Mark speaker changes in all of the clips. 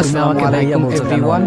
Speaker 1: আসসালামু আলাইকুম এভরিওয়ান।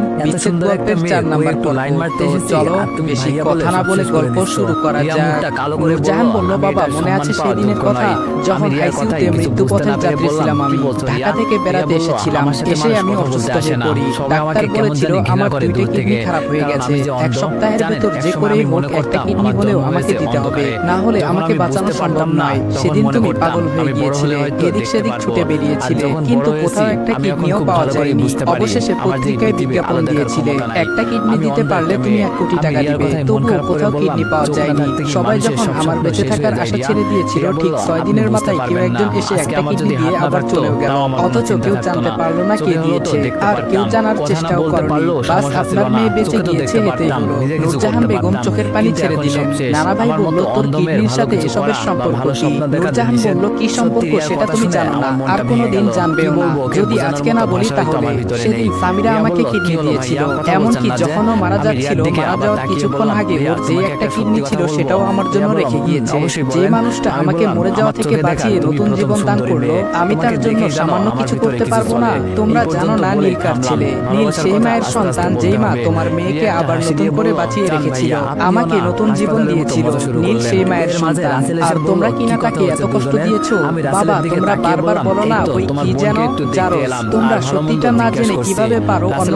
Speaker 2: আমাকে
Speaker 1: বাঁচানো সম্ভব নয় সেদিন তুমি পাগল হয়ে গিয়েছিলে এদিক সেদিক ছুটে বেরিয়েছিলে কিন্তু কোথাও একটা কিডনিও পাওয়া যায়নি
Speaker 2: করতে পারি।
Speaker 1: অবশেষে পত্রিকায় বিজ্ঞাপন দিয়েছিলে। একটা কিডনি দিতে পারলে তুমি এক কোটি টাকা দিবে তবুও কোথাও কিডনি পাওয়া যায়নি। সবাই যখন আমার বেঁচে থাকার আশা ছেড়ে দিয়েছিল ঠিক ছয় দিনের মাথায় কেউ একজন এসে একটা কিডনি দিয়ে আবার চলেও গেল। অথচ কেউ জানতে পারল না কে দিয়েছে। আর কেউ জানার চেষ্টাও করেনি। বাস আপনার মেয়ে বেঁচে গিয়েছে
Speaker 2: এতে
Speaker 1: হলো নুরজাহান বেগম চোখের পানি ছেড়ে দিলেন। নানা ভাই বলল তোর কিডনির সাথে এসবের সম্পর্ক কি নুরজাহান বলল কি সম্পর্ক সেটা তুমি জানো না আর কোনোদিন জানবেও না যদি আজকে না বলি তাহলে
Speaker 2: ভিতরে
Speaker 1: সামিরা আমাকে কিডনি দিয়েছিল? এমনকি যখন মারা যাচ্ছিল মারা যাওয়ার কিছুক্ষণ আগে ওর যে একটা কিডনি ছিল সেটাও আমার জন্য রেখে গিয়েছে। যে মানুষটা আমাকে মরে যাওয়া থেকে বাঁচিয়ে নতুন জীবন দান করল। আমি তার জন্য সামান্য কিছু করতে পারব না। তোমরা জানো না
Speaker 2: নীল
Speaker 1: ছেলে। নীল সেই মায়ের সন্তান যেই মা তোমার মেয়েকে আবার নতুন করে বাঁচিয়ে রেখেছিল। আমাকে নতুন জীবন দিয়েছিল নীল সেই মায়ের সন্তান আর তোমরা কিনা তাকে এত কষ্ট দিয়েছ বাবা তোমরা বারবার বলো না ওই কি যেন
Speaker 2: জারস
Speaker 1: তোমরা সত্যিটা না জেনে কীভাবে পারো অন্য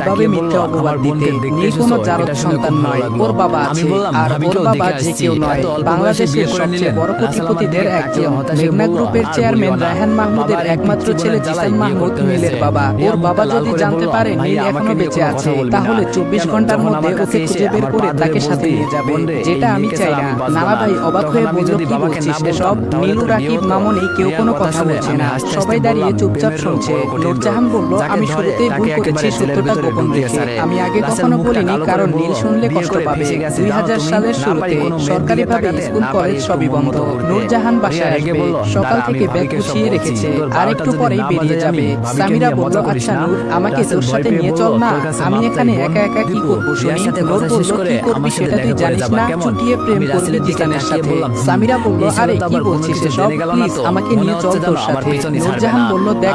Speaker 1: কাউকে মিথ্যা অপবাদ দিতে?
Speaker 2: নিয়ে
Speaker 1: কোনো জারদ সন্তান নয়। ওর বাবা আছে আর ওর বাবা যে কেউ নয়। বাংলাদেশের সবচেয়ে বড় কোটিপতিদের একজন মেঘনা গ্রুপের চেয়ারম্যান রায়হান মাহমুদের একমাত্র ছেলে জিসান মাহমুদ
Speaker 2: মিলের
Speaker 1: বাবা ওর বাবা যদি জানতে পারে নীল
Speaker 2: এখনও
Speaker 1: বেঁচে আছে তাহলে চব্বিশ
Speaker 2: ঘণ্টার
Speaker 1: মধ্যে ওকে খুঁজে বের করে তাকে সাথে নিয়ে যাবে যেটা আমি চাই না। নানা ভাই অবাক হয়ে বলল কি বলছিস এসব নীলু রাকিব মামনি কেউ কোনো
Speaker 2: কথা
Speaker 1: বলছে না সবাই দাঁড়িয়ে চুপচাপ শুনছে নূরজাহান বলল আমি শুরুতেই ভুল করেছি সত্যটা গোপন রেখে আমি আগে কখনো বলিনি কারণ নীল শুনলে কষ্ট পাবে। দুই হাজার সালের শুরুতে
Speaker 2: সরকারিভাবে
Speaker 1: স্কুল কলেজ সবই বন্ধ নূরজাহান বাসায় আসবে সকাল থেকে ব্যাগ গুছিয়ে রেখেছে। আর একটু পরেই বেরিয়ে যাবে। সামিরা বলল আচ্ছা নূর আমাকে তোর সাথে নিয়ে চল না। আমি এখানে একা একা কি করব শুনি? নূর বলল কি করবি সেটা তুই জানিস না? ছুটিয়ে প্রেম করবি জিসানের সাথে সামিরা বলল আরে কি বলছিস এসব প্লিজ আমাকে নিয়ে চল তোর সাথে নূরজাহান বলল দেখ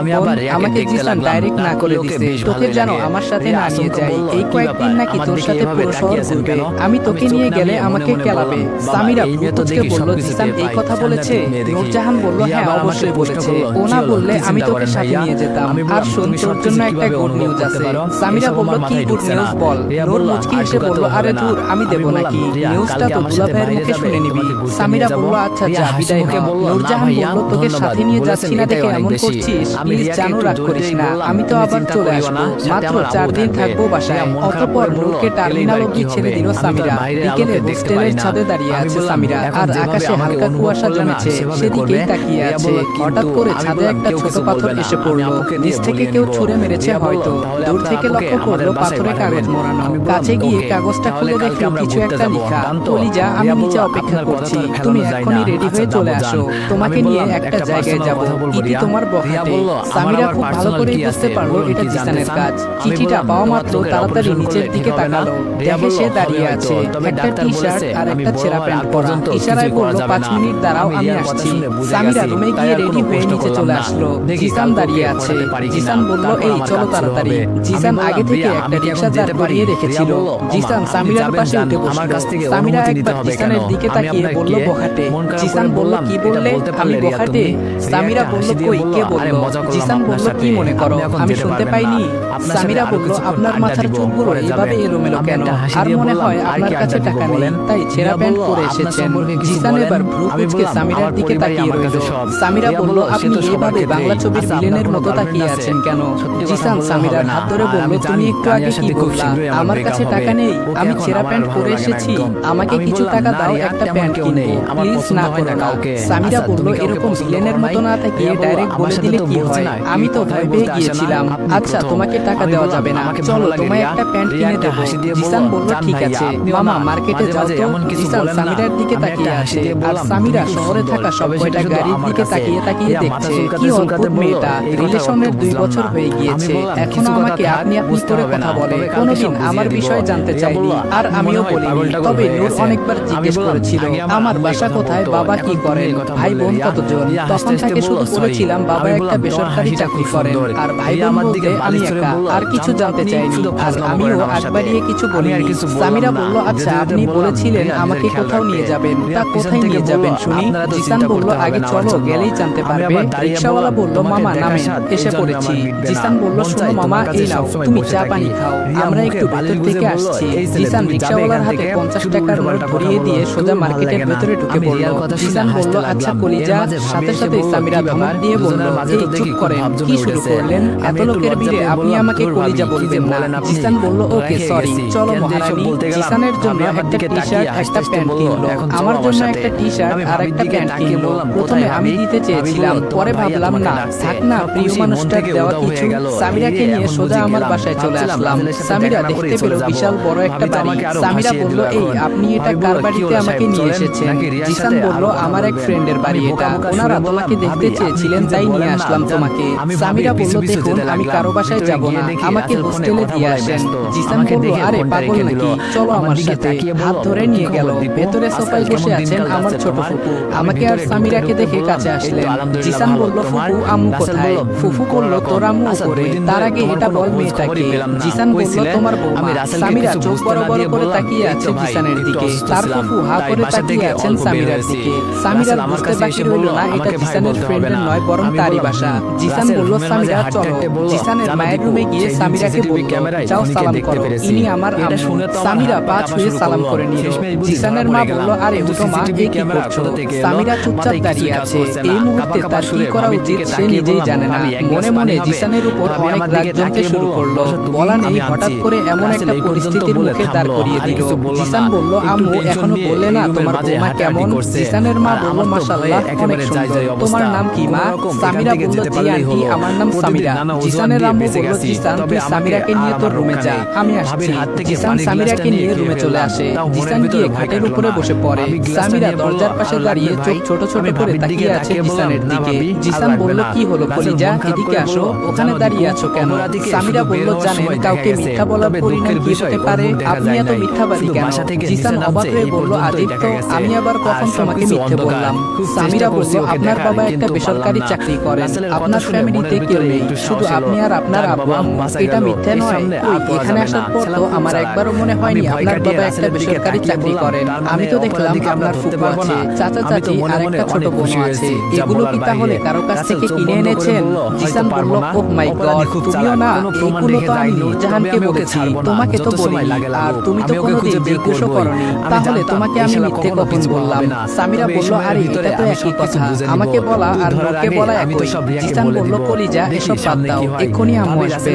Speaker 1: আমাকে জিসান ডাইরেক্ট না করে দিছে। তোকে
Speaker 2: জানো
Speaker 1: আমার সাথে না নিয়ে যাই এই কয়েকদিন নাকি তোর সাথে পুরো শহর ঘুরবে আমি তোকে নিয়ে গেলে আমাকে কেলাবে। সামিরা
Speaker 2: ভুকুচকে
Speaker 1: বলল জিসান এই কথা বলেছে নূরজাহান বলল হ্যাঁ অবশ্যই বলেছে। ও না বললে আমি তোকে সাথে নিয়ে যেতাম। আর শোন তোর জন্য একটা গুড নিউজ আছে। সামিরা বলল কি গুড নিউজ বল? নূর মুচকি হেসে বলল আরে দূর আমি দেব নাকি? নিউজটা তো
Speaker 2: দুলাভাইয়ের
Speaker 1: মুখে শুনে নিবি সামিরা বলল আচ্ছা যা বিদায় হ নূরজাহান বলল তোকে সাথে নিয়ে যাচ্ছি না দেখে এমন করছিস প্লিজ জানো রাগ করিস না আমি তো আবার চলে আসব। মাত্র চার দিন
Speaker 2: থাকব
Speaker 1: বাসায়। অতঃপর নূরকে টার্মিনাল অব্দি ছেড়ে দিল সামিরা। বিকেলে হোস্টেলের ছাদে দাঁড়িয়ে আছে সামিরা। আর আকাশে হালকা কুয়াশা জমেছে
Speaker 2: সেদিকে
Speaker 1: তাকিয়ে আছে। হঠাৎ করে ছাদে একটা ছোট পাথর এসে পড়ল। নিচ থেকে কেউ ছুঁড়ে মেরেছে হয়তো। দূর থেকে লক্ষ্য করল পাথরে কাগজ মোড়ানো কাছে গিয়ে কাগজটা খুলে
Speaker 2: দেখল
Speaker 1: কিছু একটা লেখা। অলিজা আমি নিচে অপেক্ষা করছি তুমি এখনই রেডি হয়ে চলে আসো তোমাকে নিয়ে একটা জায়গায় যাব ইতি তোমার
Speaker 2: বখাটে
Speaker 1: সামিরা খুব ভালো করে বুঝতে পারল এটা জিসানের কাজ। চিঠিটা পাওয়া মাত্র তাড়াতাড়ি নিচের দিকে
Speaker 2: ঠিক হবে না?"
Speaker 1: তাকালো। দেখে সে দাঁড়িয়ে আছে। একটা টি শার্ট আর একটা ছেঁড়া প্যান্ট পরা। ইশারায় বলল পাঁচ মিনিট দাঁড়াও
Speaker 2: আমি
Speaker 1: আসছি। সামিরা রুমে গিয়ে রেডি হয়ে নিচে চলে আসলো। জিসান দাঁড়িয়ে আছে। জিসান বলল এই চলো তাড়াতাড়ি। জিসান আগে থেকে একটা রিক্সা দাঁড় করিয়ে রেখেছিল জিসান সামিরার পাশে উঠে বসল সামিরা একবার জিসানের দিকে তাকিয়ে বলল
Speaker 2: খারাপ
Speaker 1: জিসান বলল কি বললে আমি
Speaker 2: পারলে রিয়া
Speaker 1: বহাটে
Speaker 2: তুমি?" রিয়া
Speaker 1: সামিরা বলল কই কে বলল জিসান বলল কি মনে করো আমি শুনতে পাইনি।
Speaker 2: আপনার
Speaker 1: সামিরা বলল আপনার মাথার চুলগুলো এভাবে এলোমেলো কেন? আর মনে হয় আপনার কাছে টাকা নেই তাই ছেঁড়া প্যান্ট পরে এসেছেন জিসান এবার ভ্রু কুচকে সামিরার দিকে তাকিয়ে রইল। সামিরা বলল আপনি এভাবে বাংলা ছবির ভিলেনের মতো তাকিয়ে আছেন কেন? জিসান সামিরার হাত ধরে বলল তুমি একটু আগে কি বললা?
Speaker 2: আমার
Speaker 1: কাছে টাকা নেই। আমি ছেঁড়া প্যান্ট পরে এসেছি আমাকে কিছু টাকা
Speaker 2: "না,
Speaker 1: দাও একটা প্যান্ট।
Speaker 2: আমার
Speaker 1: প্লিজ না
Speaker 2: হয়
Speaker 1: করো
Speaker 2: কাউকে।
Speaker 1: সামিরা বলল এরকম ভিলেনের মতো না তাকিয়ে ডাইরেক্ট
Speaker 2: "আমার
Speaker 1: বলে দিলে কি হয় আমি তো ভয় পেয়ে গিয়েছিলাম আচ্ছা। তোমাকে টাকা দেওয়া যাবে না। চলো তোমায় একটা প্যান্ট কিনে দেব জিসান
Speaker 2: বলল
Speaker 1: ঠিক আছে মামা মার্কেটে যাও তো। জিসান সামিরার দিকে তাকিয়ে
Speaker 2: আসে
Speaker 1: আর সামিরা শহরে থাকা সব কয়টা গাড়ির দিকে তাকিয়ে তাকিয়ে দেখছে। কি অদ্ভুত মেয়েটা। রিলেশনের দুই বছর হয়ে গিয়েছে।
Speaker 2: এখনও
Speaker 1: আমাকে আপনি আপনি করে কথা বলে। কোনোদিন আমার বিষয়ে জানতে চাইনি। আর আমিও
Speaker 2: বলি
Speaker 1: তবে নূর অনেকবার জিজ্ঞেস করেছিল
Speaker 2: আমার
Speaker 1: বাসা কোথায় বাবা কি করেন ভাই বোন কতজন তখন
Speaker 2: থেকে
Speaker 1: শুধু বলেছিলাম বাবা একটা বেসরকারি চাকরি করেন? আর ভাই বোন বলতে আমি একা আর কিছু
Speaker 2: জানতে
Speaker 1: চাইনি। আর আমিও আগ বাড়িয়ে কিছু বলিনি। সামিরা বলল আচ্ছা আপনি বলেছিলেন আমাকে কোথাও নিয়ে যাবেন। তা কোথায় নিয়ে যাবেন শুনি। জিসান বলল আগে চলো গেলেই জানতে পারবে।
Speaker 2: রিকশাওয়ালা
Speaker 1: বলল মামা
Speaker 2: নামে
Speaker 1: এসে পড়েছি। জিসান বলল শোনো মামা এই নাও তুমি চা পানি খাও। আমরা একটু ভেতর থেকে আসছি। জিসান
Speaker 2: রিকশাওয়ালার
Speaker 1: হাতে পঞ্চাশ টাকার নোট ধরিয়ে দিয়ে সোজা মার্কেটের ভেতরে ঢুকে পড়ল জিসান বলল আচ্ছা কলিজা সাথে সাথে সামিরা ধমক দিয়ে বলল এই চুপ করেন কি শুরু করলেন এত লোকের ভিড়ে আপনি আমাকে কলিজা বলবেন না জিসান বলল ওকে সরি চলো মহারানী জিসানের জন্য একটা টি শার্ট একটা প্যান্ট কিনলো। আমার জন্য একটা টি শার্ট আর একটা প্যান্ট কিনলো। প্রথমে আমি দিতে চেয়েছিলাম পরে ভাবলাম না থাক না প্রিয় মানুষটার দেওয়া কিছু সামিরাকে নিয়ে সোজা আমার বাসায় চলে আসলাম। সামিরা দেখতে পেল বিশাল বড় একটা বাড়ি। সামিরা বলল এই আপনি এটা কার বাড়িতে আমাকে নিয়ে এসেছেন জিসান বলল আমার এক ফ্রেন্ডের বাড়ি এটা ওনারা তোমাকে দেখতে চেয়েছিলেন তাই নিয়ে আসলাম তোমাকে সামিরা বলল দেখুন আমি কারও বাসায় যাব
Speaker 2: গিয়ে দেখি
Speaker 1: আমাকে হোস্টেলে দিয়ে আসেন। জিসান বলল আরে পাগল নাকি? চলো
Speaker 2: আমার
Speaker 1: সাথে হাত ধরে নিয়ে গেল। ভেতরে সোফায় বসে আছেন আমার ছোট ফুপু। আমাকে আর সামিরাকে দেখে কাছে আসলেন। জিসান বলল ফুপু আম্মু কোথায়? ফুফু
Speaker 2: করল
Speaker 1: তোর আম্মু
Speaker 2: করে
Speaker 1: তার আগে এটা বল মেয়েটাকে জিসান বলল তোমার বৌমা সামিরা চোখ বড় বড় করে তাকিয়ে আছে জিসানের দিকে। তার ফুপু হা করে তাকিয়ে আছেন সামিরার দিকে
Speaker 2: সামিরা
Speaker 1: বুঝতে বাকি রইল না এটা জিসানের ফ্রেন্ডের নয় বরং তারই বাসা জিসান বলল সামিরা চলো জিসানের মায়ের
Speaker 2: রুমে
Speaker 1: রুমে গিয়ে সামিরাকে বলল যাও সালাম করো। ইনি আমার
Speaker 2: এটা
Speaker 1: সামিরা পাঁচ
Speaker 2: হয়ে
Speaker 1: সালাম করে নিল। জিসানের মা বলল আরে উঠো মা এ কি করছ। সামিরা চুপচাপ দাঁড়িয়ে আছে। এই মুহূর্তে তার কি করা উচিত সে নিজেই জানে না। মনে মনে জিসানের উপর অনেক রাগ জমতে শুরু করল। বলা নেই হঠাৎ করে এমন একটা পরিস্থিতির মুখে
Speaker 2: তার
Speaker 1: করিয়ে দিল। জিসান বলল আম্মু
Speaker 2: এখনও
Speaker 1: বললে না তোমার
Speaker 2: মা
Speaker 1: কেমন জিসানের মা বলল মাশাআল্লাহ অনেক সুন্দর তোমার নাম কি মা সামিরা বলল জি আন্টি আমার নাম সামিরা জিসানের আম্মু বলল
Speaker 2: জি
Speaker 1: জিসান তুই সামিরাকে নিয়ে তোর রুমে যা আমি আসছি। জিসান সামিরাকে নিয়ে রুমে চলে আসে। জিসান গিয়ে খাটের উপরে বসে পড়ে। সামিরা দরজার পাশে দাঁড়িয়ে চোখ ছোট ছোট করে তাকিয়ে আছে জিসানের দিকে। জিসান বলল কি হলো? কলিজা এদিকে আসো। ওখানে দাঁড়িয়ে আছো কেন? সামিরা বলল জানেন কাউকে মিথ্যা হতে পারে? আপনি এত মিথ্যাবাদী কেন? জিসান অবাক হয়ে বলল আদিত্য আমি আবার কখন তোমাকে মিথ্যে বললাম সামিরা বলল আপনার বাবা একটা বেসরকারি চাকরি করেন আপনার ফ্যামিলিতে কেউ নেই শুধু আপনি আর আপনার আব্বা এটা মিথ্যা নয়। এখানে আসার পর তো আমার একবারও মনে হয়নি আপনার বাবা একটা বেসরকারি চাকরি করেন। আমি তো দেখলাম আপনার
Speaker 2: ফুপু
Speaker 1: আছে চাচা চাচি আর একটা ছোট
Speaker 2: বোন
Speaker 1: আছে। এগুলো কি তাহলে কারও কাছ থেকে কিনে এনেছেন? জিসান বলল ওহ মাই গড তুমিও না
Speaker 2: এগুলো
Speaker 1: তো আমি নূরজাহানকে বলেছি তোমাকে তো বলিনি আর তুমি তো
Speaker 2: কোনো দিন
Speaker 1: জিজ্ঞেসও করনি। তাহলে তোমাকে আমি মিথ্যে
Speaker 2: কখন
Speaker 1: বললাম সামিরা বলল আরে এটা তো একই কথা আমাকে বলা আর লোককে বলা একই জিসান বলল কলিজা এসব বাদ দাও এক্ষুনি আম্মু
Speaker 2: আসবে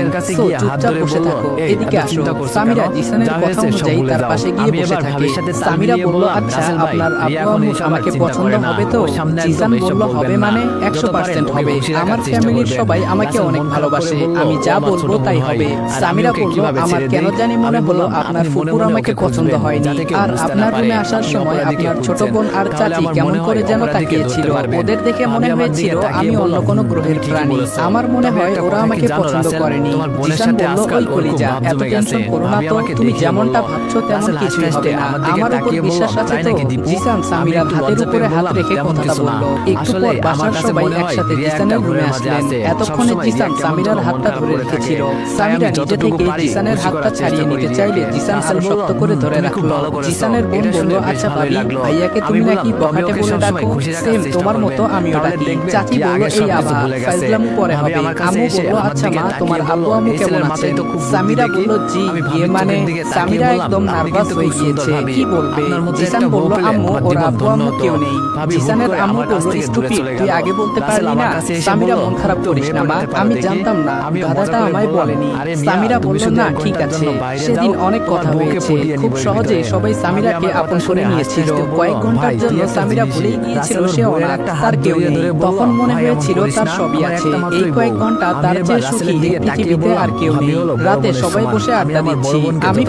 Speaker 1: আচ্ছা, মানে সবাই আমাকে অনেক ভালোবাসে। আমি যা বলব তাই হবে। সামিরা বলল আমার কেন জানি মনে হলো আপনার ফুপুর আমাকে পছন্দ হয়নি। আর আপনার রুমে আসার সময় আপনার ছোট বোন আর চাচি কেমন করে যেন তাকিয়েছিল ওদের দেখে মনে হয়েছিল আমি অন্য কোনো গ্রহের প্রাণী আমার মনে হয় ওরা আমাকে পছন্দ
Speaker 2: করেনি
Speaker 1: করেনি
Speaker 2: তোমার বোনের সাথে আজকাল ওর খুব ভাব জমে গেছে। ভাবি আমাকে
Speaker 1: তুমি যেমনটা ভাবছ তেমন
Speaker 2: রাসেল
Speaker 1: হবে। না
Speaker 2: আমার
Speaker 1: উপর বিশ্বাস আছে তো? জিসান
Speaker 2: আমি
Speaker 1: হাতের উপরে হাত রেখে
Speaker 2: "তেমন
Speaker 1: কথাটা
Speaker 2: কিছু না।
Speaker 1: বলল একটু পর বাসার সবাই একসাথে জিসানের রুমে আসলেন। এতক্ষণে জিসান সামিরার হাতটা ধরে রেখেছিল। সামিরা নিজে থেকে জিসানের হাতটা ছাড়িয়ে নিতে চাইলে জিসান
Speaker 2: আরও
Speaker 1: শক্ত করে ধরে রাখল। জিসানের বোন বলল আচ্ছা ভাবি ভাইয়াকে তুমি নাকি
Speaker 2: "তবে
Speaker 1: বলে ডাকো সেম তোমার মতো আমিও ডাকি চাচি বলল এই
Speaker 2: সব কিছু
Speaker 1: আভা
Speaker 2: ভুলে গেছে।
Speaker 1: ফাইজলামু পরে হবে আম্মু বলল আচ্ছা মা তোমার
Speaker 2: বলল,
Speaker 1: আব্বু
Speaker 2: "এই ছেলের মাথায় তো খুব
Speaker 1: সামিরা বলল জি
Speaker 2: আমি
Speaker 1: মানে
Speaker 2: চোখের দিকে তাকিয়ে
Speaker 1: সামিরা একদম নার্ভাস হয়ে
Speaker 2: খুব সুন্দর
Speaker 1: গিয়েছে কি বলবে?
Speaker 2: আপনার
Speaker 1: জিসান বলল আম্মু ওর আব্বু আম্মু কেউ নেই। জিসানের আম্মু বলল স্টুপিড তুই আগে বলতে পারলি না। সামিরা মন খারাপ করিস না মা আমি জানতাম না গাধাটা আমায় বলেনি। সামিরা বলল না ঠিক আছে। সেদিন অনেক কথা হয়েছে। খুব
Speaker 2: ভিতরে।
Speaker 1: সবাই সামিরাকে আপন করে নিয়েছিল কয়েক ঘণ্টার
Speaker 2: "ভাই,
Speaker 1: জন্য সামিরা ভুলেই গিয়েছিল না
Speaker 2: একটা
Speaker 1: তার কেউ নেই তখন মনে
Speaker 2: "ভাই,
Speaker 1: হয়েছিল তার সবই আছে এই কয়েক
Speaker 2: ঘণ্টা
Speaker 1: তার চেয়ে সুখী
Speaker 2: টিভিতে
Speaker 1: আর কেউ নেই। রাতে সবাই বসে আড্ডা দিচ্ছি। আমি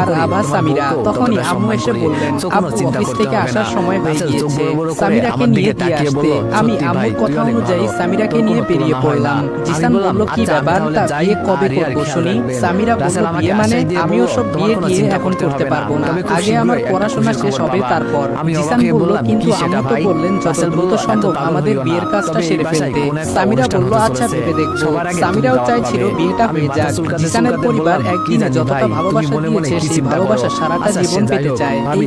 Speaker 1: আর সামিরা তখনই আম্মু এসে বললেন আব্বু অফিস থেকে আসার সময় হয়ে গিয়েছে সামিরাকে নিয়ে আসতে। আমি আম্মুর কথা অনুযায়ী সামিরাকে নিয়ে বেরিয়ে পড়লাম। জিসান বলল কি তা বিয়ে কবে করব শুনি? সামিরা বলল বিয়ে মানে আমিও সব বিয়ে
Speaker 2: গিয়ে
Speaker 1: এখন
Speaker 2: করতে
Speaker 1: পারব না। আগে আমার পড়াশোনা শেষ হবে তারপর জিসান বলল কিন্তু তো বললেন যত দ্রুত সম্ভব আমাদের বিয়ের কাজটা সেরে ফেলতে সামিরা বলল আচ্ছা ভেবে দেখব সামিরাও চাইছিল বিয়েটা হয়ে যাক জিসানের পরিবার যতটা ভালোবাসা দিয়েছে সেই ভালোবাসা সারাটা জীবন পেতে চায় এই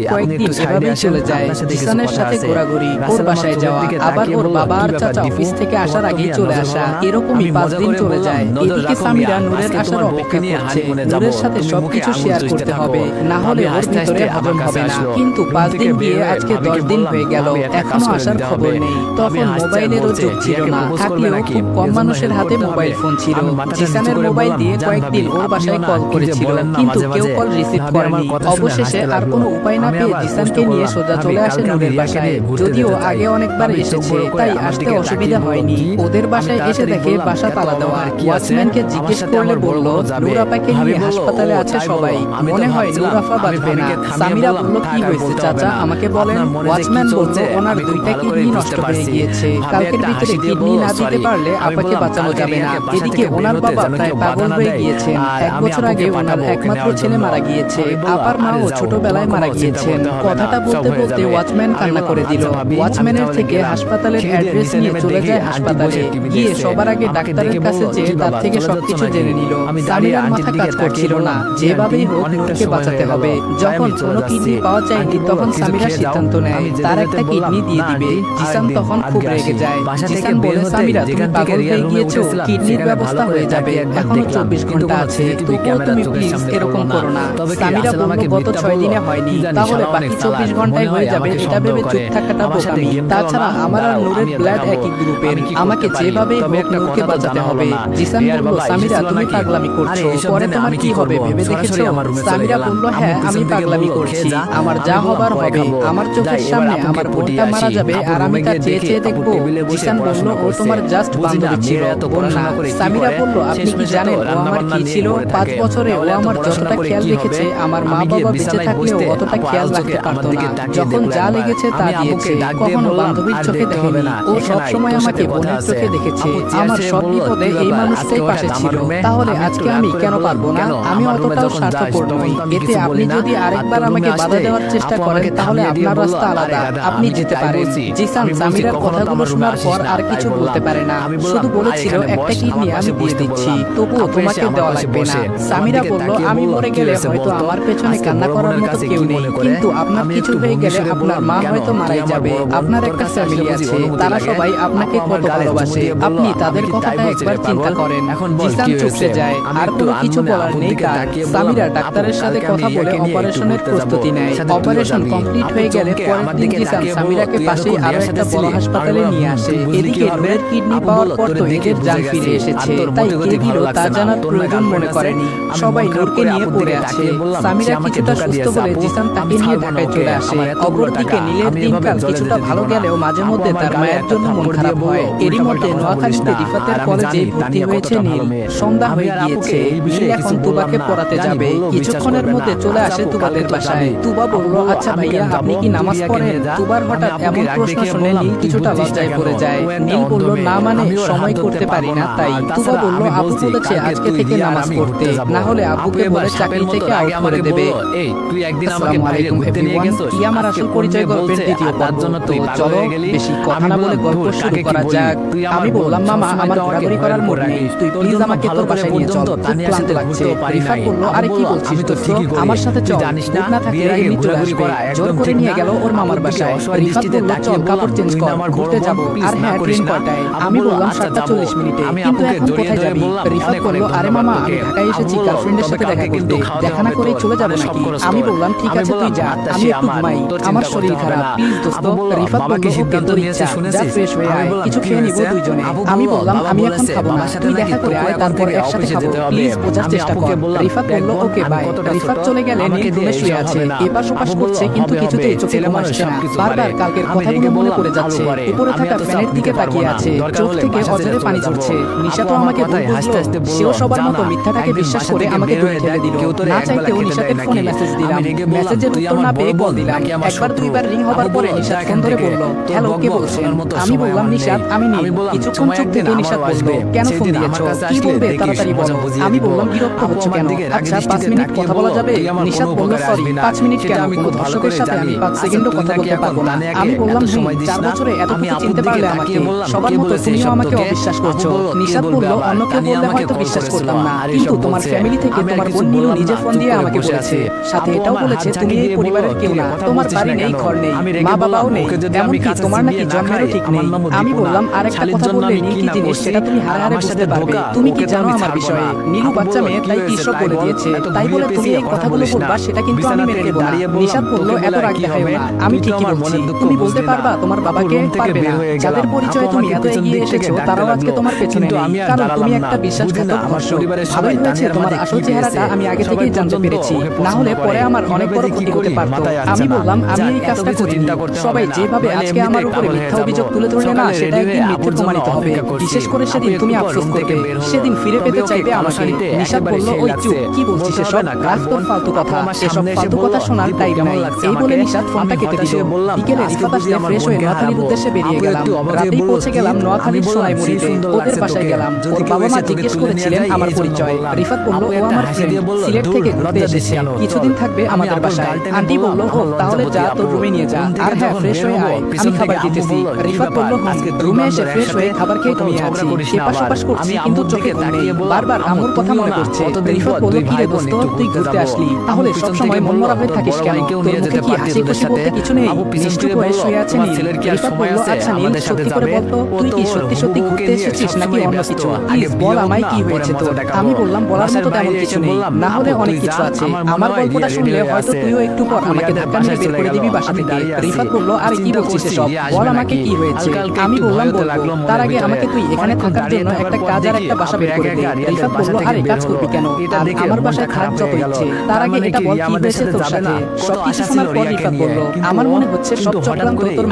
Speaker 1: এভাবেই চলে যায়। জিসানের সাথে ঘোরাঘুরি ওর বাসায় যাওয়া আবার ওর বাবা আর চাচা অফিস থেকে আসার আগেই চলে আসা। এরকমই পাঁচ দিন চলে যায়। এদিকে সামিরা নূরের আসার অপেক্ষা করছে। নূরের সাথে সবকিছু শেয়ার করতে হবে না হলে ওর ভিতরে হজম হবে। না কিন্তু পাঁচ দিন গিয়ে আজকে দশ দিন হয়ে গেল
Speaker 2: এখনও
Speaker 1: আসার খবর নেই তখন মোবাইলেরও যোগ ছিল না থাকলেও খুব কম মানুষের হাতে মোবাইল ফোন ছিল
Speaker 2: ইসলামের
Speaker 1: মোবাইল দিয়ে কয়েকদিন ওর বাসায় কল করেছিল। কিন্তু কেউ কল রিসিভ করেনি অবশেষে আর কোনো উপায় না পেয়ে
Speaker 2: ইসলামকে
Speaker 1: নিয়ে সোজা চলে আসে নুরের বাসায়। যদিও আগে অনেকবার এসেছে তাই আসতে অসুবিধা হয়নি। ওদের বাসায় এসে দেখে বাসা তালা দেওয়া।
Speaker 2: আর
Speaker 1: ওয়াচম্যানকে জিজ্ঞেস করলে বলল নুরাপাকে নিয়ে হাসপাতালে আছে সবাই। মনে হয় নুরাফা বাঁচবে না। সামিরা বলল কি হয়েছে চাচা? আমাকে বলেন ওয়াচম্যান বলল ওনার দুইটা কিডনি নষ্ট হয়ে গিয়েছে কালকের ভিতরে কিডনি না দিতে পারলে আপাকে বাঁচানো যাবে না এদিকে ওনার বাবা
Speaker 2: বাবা
Speaker 1: বাঁচাতে হবে। যখন কোনো কিডনি পাওয়া যায়নি তখন সামিরা সিদ্ধান্ত নেয়। তার একটা কিডনি দিয়ে দিবে। তখন খুব রেগে যায় কিডনির ব্যবস্থা হয়ে যাবে হবে
Speaker 2: এখনও
Speaker 1: চব্বিশ
Speaker 2: ঘণ্টা
Speaker 1: আছে তুমি প্লিজ এরকম করো না। সামিরা বলল গত ছয় দিনে হয়নি। তাহলে বাকি চব্বিশ ঘন্টায় হয়ে যাবে এটা ভেবে চুপ থাকাটা বোকামি। তাছাড়া আমার আর নূরের ব্লাড একই গ্রুপের আমাকে
Speaker 2: যেভাবে
Speaker 1: হোক নূরকে বাঁচাতে হবে। জিসান বলল সামিরা তুমি পাগলামি করছ। পরে তোমার কি হবে? ভেবে দেখেছ? সামিরা বলল হ্যাঁ আমি পাগলামি করছি আমার যা হবার হবে আমার চোখের সামনে আমার বোনটা মারা যাবে আর আমি তা চেয়ে চেয়ে দেখব জিসান বলল ও তোমার জাস্ট বান্ধবী ছিল সামিরা বলল আপনি জানেন ও আমার কি ছিল? পাঁচ বছরে ও আমার যতটা খেয়াল রেখেছে আমার মা বাবা বেঁচে থাকলেও অতটা খেয়াল রাখতে পারতো না। যখন যা লেগেছে তা দিয়েছে। কখনো বান্ধবীর চোখে দেখেনি। ও
Speaker 2: সবসময়
Speaker 1: আমাকে বোনের চোখে দেখেছে আমার সব বিপদে এই মানুষটাই পাশে ছিল। তাহলে আজকে আমি কেন পারব না? আমি অতটাও স্বার্থপর নই। এতে আপনি যদি আরেকবার আমাকে বাধা দেওয়ার চেষ্টা করেন তাহলে আপনার রাস্তা আলাদা আপনি যেতে পারেন জিসান সামিরার কথাগুলো শোনার পর আর কিছু বলতে পারে না শুধু বলেছিল একটা কিডনি আমি দিয়ে দিচ্ছি
Speaker 2: বলছি
Speaker 1: তবুও তোমাকে দেওয়া লাগবে না। সামিরা বলল আমি মরে গেলে হয়তো আমার পেছনে কান্না করার মতো কেউ নেই। কিন্তু আপনার কিছু হয়ে গেলে আপনার মা হয়তো মারাই যাবে। আপনার একটা ফ্যামিলি আছে তারা সবাই আপনাকে কত ভালোবাসে। আপনি তাদের কথাটা একবার চিন্তা করেন।
Speaker 2: এখন
Speaker 1: জিসান চুপসে যায়। আর কোনো কিছু বলার নেই তার। সামিরা ডাক্তারের সাথে কথা বলে অপারেশনের প্রস্তুতি নেয়। অপারেশন কমপ্লিট হয়ে গেলে পরের দিন জিসান সামিরাকে পাশে
Speaker 2: আরও
Speaker 1: একটা বড় হাসপাতালে নিয়ে আসে এদিকে মেয়ের কিডনি পাওয়ার পর তো এদের জান ফিরে এসেছে তাই
Speaker 2: ভালো
Speaker 1: তা জানার প্রয়োজন মনে করেনি সবাই নূরকে নিয়ে পড়ে আছে। সামিরা কিছুটা সুস্থ
Speaker 2: বলে
Speaker 1: জিসান তাকে নিয়ে ঢাকায় চলে আসে। অপরদিকে নীলের দিনকাল কিছুটা ভালো গেলেও মাঝে মধ্যে তার মায়ের জন্য মন খারাপ হয় এরই মধ্যে নোয়াখালীতে রিফাতের কলেজে ভর্তি হয়েছে নীল। সন্ধ্যা হয়ে গিয়েছে। নীল এখন তুবাকে পড়াতে যাবে। কিছুক্ষণের মধ্যে চলে আসে তুবাদের বাসায়। তুবা বলল আচ্ছা ভাইয়া আপনি কি নামাজ পড়েন? তুবার হঠাৎ এমন প্রশ্ন শুনে নীল কিছুটা লজ্জায় পড়ে যায় নীল বলল না মানে সময় করতে পারি না তাই তুবা বলল আপু
Speaker 2: বলেছে
Speaker 1: আজকে থেকে নামাজ পড়তে। না হলে বলে চাকরি থেকে আউট করে দেবে।
Speaker 2: এই তুই একদিন আমাকে বাইরে ঘুরতে নিয়ে গেছিস?
Speaker 1: ই আমার আসল পরিচয় গল্পের দ্বিতীয়
Speaker 2: তার জন্য তুই পাগল
Speaker 1: চলো
Speaker 2: হয়ে গেলি?
Speaker 1: বেশি কথা না বলে গল্প শুরু করা যাক।
Speaker 2: তুই
Speaker 1: আমি বললাম মামা আমার ঘোরাঘুরি করার মুড নেই। তুই প্লিজ আমাকে তোর বাসায় নিয়ে চল। খুব ক্লান্ত লাগছে। বলল আরে কি বলছিস
Speaker 2: আমি তো ঠিকই।
Speaker 1: আমার সাথে চল।
Speaker 2: জানিস না,
Speaker 1: না থাকলে এমনি চলে আসবে জোর করে নিয়ে গেল ওর মামার বাসায় বলল চল কাপড় চেঞ্জ কর ঘুরতে যাব আর হ্যাঁ ট্রেন। আমি বললাম সাতটা। চল্লিশ মিনিটে
Speaker 2: আমি
Speaker 1: কিন্তু
Speaker 2: আপুকে
Speaker 1: এখন
Speaker 2: জড়িয়ে
Speaker 1: কোথায়
Speaker 2: ধরে
Speaker 1: যাবি
Speaker 2: বললাম,
Speaker 1: রিফাত
Speaker 2: অনেক
Speaker 1: আরে মামা আমি ঢাকায় এসেছি গার্লফ্রেন্ডের সাথে দেখা করতে। দেখা না
Speaker 2: তোর।
Speaker 1: চলে যাব নাকি? আমি বললাম ঠিক আছে তুই যা।
Speaker 2: আচ্ছা,
Speaker 1: আমি একটু ঘুমাই আমার শরীর খারাপ। প্লিজ দোস্ত রিফাত বলল ওকে তোর ইচ্ছা যা ফ্রেশ হয়ে আয়। কিছু খেয়ে নিব দুইজনে। আমি বললাম আমি এখন খাব না। তুই দেখা করে আয় তারপর একসাথে খাব প্লিজ বোঝার চেষ্টা কর রিফাত বলল ওকে বাই রিফাত চলে গেলে
Speaker 2: আমাকে
Speaker 1: রুমে শুয়ে আছে এপাশ ওপাশ করছে কিন্তু কিছুতেই চোখে ঘুম আসছে না বারবার কালকের কথাগুলো মনে পড়ে যাচ্ছে উপরে থাকা ফ্যানের দিকে তাকিয়ে আছে চোখ থেকে অজরে পানি। ঝরছে নিশা তো আমাকে ভুল আস্তে
Speaker 2: আস্তে বলল
Speaker 1: সেও সবার মতো মিথ্যাটাকে বিশ্বাস করে আমাকে দূরে ঠেলে দিল না চাইতেও
Speaker 2: নিশাকে
Speaker 1: ফোনে মেসেজ দিলাম। মেসেজের উত্তর না পেয়ে কল দিলাম একবার দুইবার রিং হবার পরে
Speaker 2: নিশাদ
Speaker 1: ফোন ধরে বলল হ্যালো কে বলছেন? আমি বললাম
Speaker 2: নিশাদ
Speaker 1: আমি
Speaker 2: নেই।
Speaker 1: কিছুক্ষণ
Speaker 2: চুপ
Speaker 1: থেকে নিশাদ বলল কেন ফোন দিয়েছ? কি বলবে? তাড়াতাড়ি বলো। আমি বললাম বিরক্ত হচ্ছ কেন? আচ্ছা পাঁচ মিনিট কথা বলা যাবে?
Speaker 2: নিশাদ
Speaker 1: বলল সরি পাঁচ মিনিট কেন কোনো ধর্ষকের সাথে আমি পাঁচ সেকেন্ডও কথা বলতে পারব না আমি বললাম
Speaker 2: সময়
Speaker 1: চার বছরে এত
Speaker 2: কিছু
Speaker 1: চিনতে পারলে আমাকে সবার মতো তুমিও আমাকে অবিশ্বাস করছ
Speaker 2: নিশাদ
Speaker 1: বলল অন্য কেউ বললে হয়তো বিশ্বাস করতাম না। কিন্তু তোমার ফ্যামিলি থেকে তোমার বোন নীল নিজে ফোন দিয়ে আমাকে বলেছে। সাথে এটাও বলেছে তুমি এই পরিবারের কেউ না তোমার বাড়ি নেই ঘর নেই মা বাবাও নেই এমনকি তোমার নাকি জন্মেরও ঠিক নেই। আমি বললাম আরেকটা কথা বললে
Speaker 2: কি
Speaker 1: জিনিস সেটা তুমি হারে হারে বুঝতে পারবে। তুমি কি জানো আমার বিষয়ে? নীলু বাচ্চা মেয়ে তাই ঈশ্বর বলে দিয়েছে। তাই বলে তুমি এই কথাগুলো বলবা সেটা কিন্তু আমি মেনে নেব না। নিশাদ বলল এত রাগ
Speaker 2: দেখায়
Speaker 1: না আমি ঠিকই বলছি তুমি বলতে পারবা তোমার বাবাকে পারবে না। যাদের পরিচয় তুমি এত এগিয়ে এসেছ তারাও আজকে তোমার পেছনে নেই কারণ তুমি একটা
Speaker 2: বিশ্বাস না আমার পরিবারের সবাই তানিয়ার
Speaker 1: তোমার আসল চেহারাটা আমি আগে থেকেই জানতে পেরেছি। না হলে পরে আমার অনেক বড় ক্ষতি হতে পারত। আমি বললাম আমি এই কাজটা করিনি। সবাই যেভাবে আজকে আমার উপরে মিথ্যা অভিযোগ তুলে ধরলে না সেটা একদিন মিথ্যে প্রমাণিত হবে। বিশেষ করে সেদিন তুমি আফসোস করবে। সেদিন ফিরে পেতে চাইবে আমাকে নিশাদ বলল ওই চুপ কি বলছিস এসব? রাখ
Speaker 2: তোর
Speaker 1: ফালতু কথা? এসব ফালতু কথা শোনার টাইম নাই। এই বলে নিশাদ ফোনটা কেটে দিল। বিকেলে রিফাত আসলে ফ্রেশ হয়ে নোয়াখালীর উদ্দেশ্যে বেরিয়ে গেলাম রাতেই পৌঁছে গেলাম নোয়াখালীর সোনাইমুড়িতে ওদের বাসায় গেলাম ওর বাবা মা জিজ্ঞেস করেছিলেন আমার পরিচয়। রিফাত বলল ও আমার ফ্রেন্ড সিলেট থেকে ঘুরতে এসেছে কিছুদিন থাকবে আমাদের বাসায়। আন্টি বলল ও তাহলে যা তোর রুমে নিয়ে যা। আর হ্যাঁ ফ্রেশ হয়ে আয়। আমি খাবার দিতেছি রিফাত বলল
Speaker 2: আজকে
Speaker 1: রুমে এসে ফ্রেশ হয়ে খাবার খেয়ে ঘুমিয়ে আছি।
Speaker 2: সে
Speaker 1: পাশাপাশ করছি কিন্তু চোখে
Speaker 2: দাঁড়িয়ে
Speaker 1: বারবার আমুর কথা মনে পড়ছে রিফাত বলল কি রে দোস্ত তুই
Speaker 2: ঘুরতে
Speaker 1: আসলি তাহলে সব
Speaker 2: সময়
Speaker 1: মনমরা হয়ে থাকিস কেন তোর মুখে কি হাসি খুশি বলতে কিছু নেই
Speaker 2: নিশ্চুপ
Speaker 1: হয়ে শুয়ে আছে নীল রিফাত বলল আচ্ছা নীল সত্যি করে বলতো তুই কি সত্যি সত্যি ঘুরতে এসেছিস নাকি অন্য কিছু প্লিজ বল আমায় কি হয়েছে তোর? আমি বললাম বলার মতো তেমন কিছু নেই। না হলে অনেক কিছু আছে।
Speaker 2: আমার
Speaker 1: গল্পটা শুনলে হয়তো তুইও একটু পর আমাকে ধাক্কা বের করে দিবি বাসা থেকে। রিফাত আরে কি বলছিস
Speaker 2: সব
Speaker 1: বল আমাকে কি হয়েছে? আমি বললাম তার আগে আমাকে তুই এখানে থাকার জন্য একটা কাজ আর একটা বাসা বের করে দে। রিফাত আরে কাজ করবি কেন? আমার বাসায় যত ইচ্ছে তার আগে এটা বল কি হয়েছে তোর সাথে সবকিছু শোনার পর রিফাত আমার মনে হচ্ছে সব চক্রান্ত তোর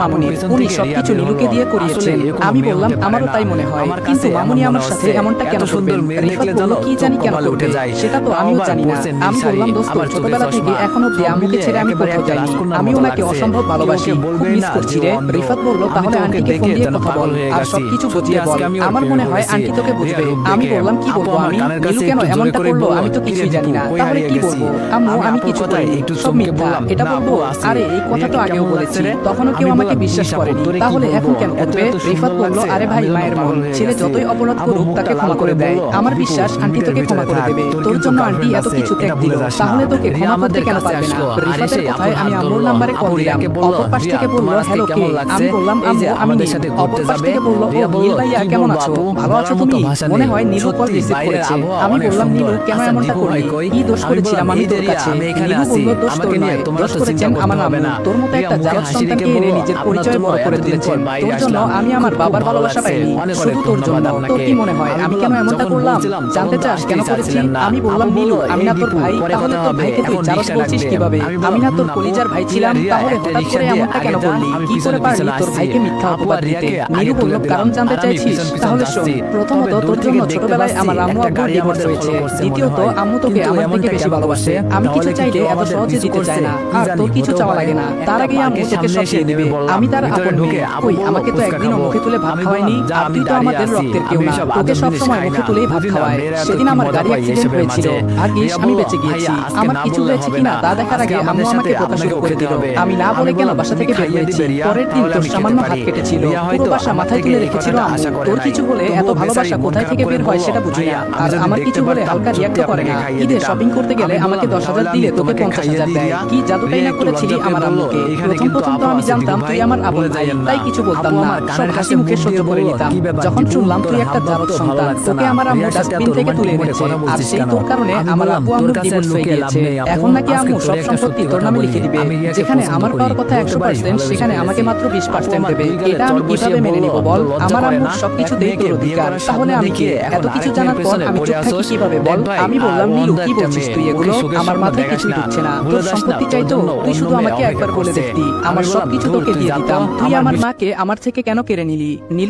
Speaker 1: উনি সবকিছু দিয়ে করিয়েছেন আমি বললাম আমারও তাই মনে হয় কিন্তু মামুনি আমার সাথে এমনটা কেন
Speaker 2: সুন্দর দেখলে জানো
Speaker 1: কি জানি কেন
Speaker 2: উঠে যায়।
Speaker 1: সেটা তো আমিও জানি না। আমি বললাম দোস্ত ছোটবেলা থেকে এখন অব্দি
Speaker 2: আমাকে
Speaker 1: ছেড়ে আমি কোথাও যাইনি আমি ওনাকে অসম্ভব ভালোবাসি। খুব মিস করছি রে। রিফাত বলল তাহলে আন্টিকে ফোন দিয়ে কথা বল? আর সবকিছু বুঝিয়ে বল। আমার মনে হয় আন্টি তোকে বুঝবে। আমি বললাম কি বলব? আমি নীলু কেন এমনটা করল? আমি তো কিছুই জানি না। তাহলে কি বলব? আম্মু
Speaker 2: আমি
Speaker 1: কিছু করিনি সব মিথ্যা এটা বলব আরে এই কথা তো আগেও বলেছি তখনও কেউ আমাকে বিশ্বাস করেনি তাহলে এখন কেন করবে রিফাত বলল আরে ভাই মায়ের মন ছেলে যতই অপরাধ করুক তাকে ক্ষমা করে দেয়। আমার বিশ্বাস আন্টি তোকে ক্ষমা করে দেবে।
Speaker 2: তোর
Speaker 1: জন্য আন্টি এত কিছু ত্যাগ দিল তাহলে তোকে ক্ষমা করতে কেন পারবে না? রিফাতের কথায় আমি আম্মুর নাম্বারে কল দিলাম অপর পাশ থেকে বলল হ্যালো কে? আমি বললাম আমি যে
Speaker 2: সাথে
Speaker 1: অপর পাশ থেকে বলল ও নীল ভাইয়া কেমন আছো? ভালো আছো তুমি? মনে হয় নীলু কল রিসিভ করেছে আমি বললাম নীলু কেন এমনটা করলি কি দোষ করেছিলাম আমি তোর কাছে নীলু বলল দোষ তোর
Speaker 2: নয়
Speaker 1: দোষ করেছেন আমার নামে
Speaker 2: না
Speaker 1: তোর মতো একটা
Speaker 2: জারক
Speaker 1: সন্তানকে এনে নিজের পরিচয় বড় করে
Speaker 2: তুলেছেন
Speaker 1: তোর জন্য আমি আমার বাবার ভালোবাসা পাইনি শুধু তোর জন্য তোর কি মনে হয়
Speaker 2: আমি
Speaker 1: কেন হ্যাঁ,
Speaker 2: এমনটা
Speaker 1: করলাম। জানতে চাস কেন করেছি? আমি বললাম নীলু আমি না তোর ভাই তাহলে তোর ভাইকে তুই
Speaker 2: জারস
Speaker 1: বলছিস কীভাবে?
Speaker 2: আমি
Speaker 1: না তোর কলিজার ভাই ছিলাম তাহলে হঠাৎ করে এমনটা কেন করলি? কি করে পারলি তোর ভাইকে মিথ্যা অপবাদ দিতে? নীলু বলল কারণ জানতে চাইছিস তাহলে শোন প্রথমত তোর জন্য ছোটবেলায় আমার আম্মু
Speaker 2: আব্বুর
Speaker 1: ডিভোর্স হয়েছে দ্বিতীয়ত আম্মু তোকে আমার থেকে বেশি ভালোবাসে আমি কিছু চাইলে এত সহজে দিতে
Speaker 2: চাই
Speaker 1: না আর তোর কিছু চাওয়া লাগে না তার আগে আম্মু তোকে সব দিয়ে দিবে আমি তার আপন মেয়ে
Speaker 2: ওই
Speaker 1: আমাকে তো একদিনও মুখে তুলে ভাত
Speaker 2: খাওয়াইনি
Speaker 1: আর তুই তো আমাদের রক্তের কেউ না তোকে সবসময়
Speaker 2: খাই
Speaker 1: মুখে। তুলেই ভাত খাওয়ায়। সেদিন আমার গাড়ি অ্যাক্সিডেন্ট হয়েছিল। ভাগ্যিস আমি বেঁচে গিয়েছি। আমার কিছু হয়েছে কিনা তা দেখার আগে আম্মু আমাকে শুরু করে দিল। আমি না বলে কেন বাসা থেকে বের হয়েছি? পরের দিন তোর সামান্য। ভাত কেটেছিল। পুরো বাসা মাথায় তুলে রেখেছিল তোর কিছু হলে এত ভালোবাসা কোথায় থেকে বের হয় সেটা বুঝি না। আর আমার কিছু
Speaker 2: পারতাম,
Speaker 1: হালকা রিয়াক্ট করে না। ঈদে শপিং করতে গেলে আমাকে দশ হাজার দিলে তোকে পঞ্চাশ হাজার দেয়। কি জাদুটাই না করেছিলি আমার আম্মুকে
Speaker 2: "এখানে
Speaker 1: প্রথম
Speaker 2: কিন্তু
Speaker 1: প্রথম তো আমি জানতাম তুই আমার আপন ভাই তাই কিছু বলতাম না
Speaker 2: আমার
Speaker 1: সব হাসি মুখে সহ্য করে নিতাম যখন শুনলাম তুই একটা জারদ সন্তান তোকে আমার আম্মু ডাস্টবিন থেকে তুলে এনেছে আর সেই তোর কারণে আমার আব্বু আম্মুর ডিভোর্স হয়ে গিয়েছে। এখন নাকি আম্মু সব সম্পত্তি তোর নামে লিখে দিবে। যেখানে আমার পাওয়ার কথা একশো পার্সেন্ট। সেখানে আমাকে মাত্র বিশ পার্সেন্ট দেবে। এটা আমি কীভাবে মেনে নিব বল আমার আম্মুর? সবকিছুতেই তোর অধিকার। তাহলে আমি কি এত কিছু জানার পর আমি চুপ থাকি কীভাবে? বল আমি বললাম নীলু কি বলছিস তুই এগুলো? আমার মাথায় কিছুই। ঢুকছে না। তোর সম্পত্তি চাইতো
Speaker 2: জন্য
Speaker 1: তুই শুধু আমাকে একবার বলে দেখতি আমার সবকিছু তোকে দিয়ে দিতাম তুই
Speaker 2: আমার
Speaker 1: মাকে আমার থেকে কেন কেড়ে নিলি নীলু